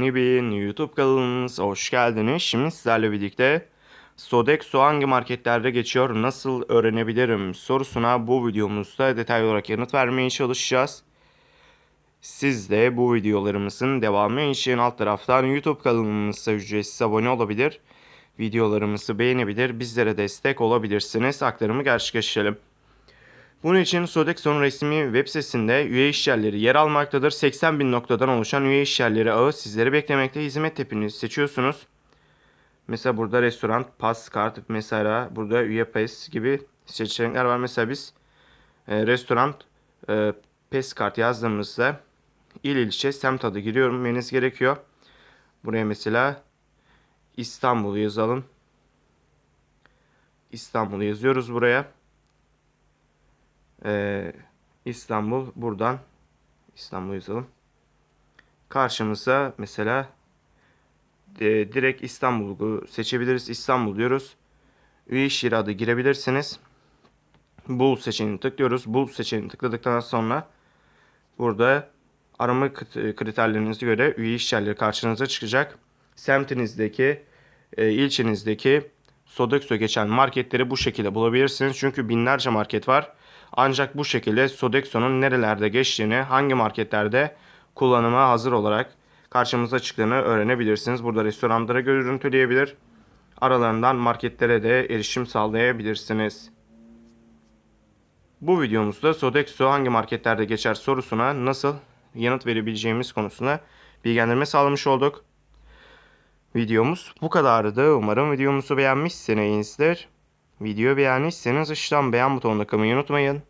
Honeybean YouTube kanalımıza hoş geldiniz. Şimdi sizlerle birlikte Sodexo hangi marketlerde geçiyor, nasıl öğrenebilirim sorusuna bu videomuzda detaylı olarak yanıt vermeye çalışacağız. Siz de bu videolarımızın devamı için alt taraftan YouTube kanalımıza ücretsiz abone olabilir, videolarımızı beğenebilir, bizlere destek olabilirsiniz. Aktarımı gerçekleştirelim. Bunun için Sodexo'nun resmi web sitesinde üye işyerleri yer almaktadır. 80 bin noktadan oluşan üye işyerleri ağı sizleri beklemekte. Hizmet tipini seçiyorsunuz. Mesela burada restoran, pas kart, mesela burada üye pes gibi seçenekler var. Mesela biz e, restoran e, pes kart yazdığımızda il ilçe semt adı giriyorum demeniz gerekiyor. Buraya mesela İstanbul yazalım. İstanbul yazıyoruz buraya. Ee, İstanbul buradan İstanbul yazalım. Karşımıza mesela e, direkt İstanbul'u seçebiliriz. İstanbul diyoruz. Üye iş adı girebilirsiniz. Bul seçeneğini tıklıyoruz. Bul seçeneğini tıkladıktan sonra burada arama krit- kriterlerinize göre üye iş karşınıza çıkacak. Semtinizdeki, e, ilçenizdeki Sodexo geçen marketleri bu şekilde bulabilirsiniz. Çünkü binlerce market var. Ancak bu şekilde Sodexo'nun nerelerde geçtiğini, hangi marketlerde kullanıma hazır olarak karşımıza çıktığını öğrenebilirsiniz. Burada restoranlara görüntüleyebilir. Aralarından marketlere de erişim sağlayabilirsiniz. Bu videomuzda Sodexo hangi marketlerde geçer sorusuna nasıl yanıt verebileceğimiz konusunda bilgilendirme sağlamış olduk. Videomuz bu kadardı. Umarım videomuzu beğenmişsinizdir. Video beğendiyseniz aşağıdan beğen butonuna kılmayı unutmayın.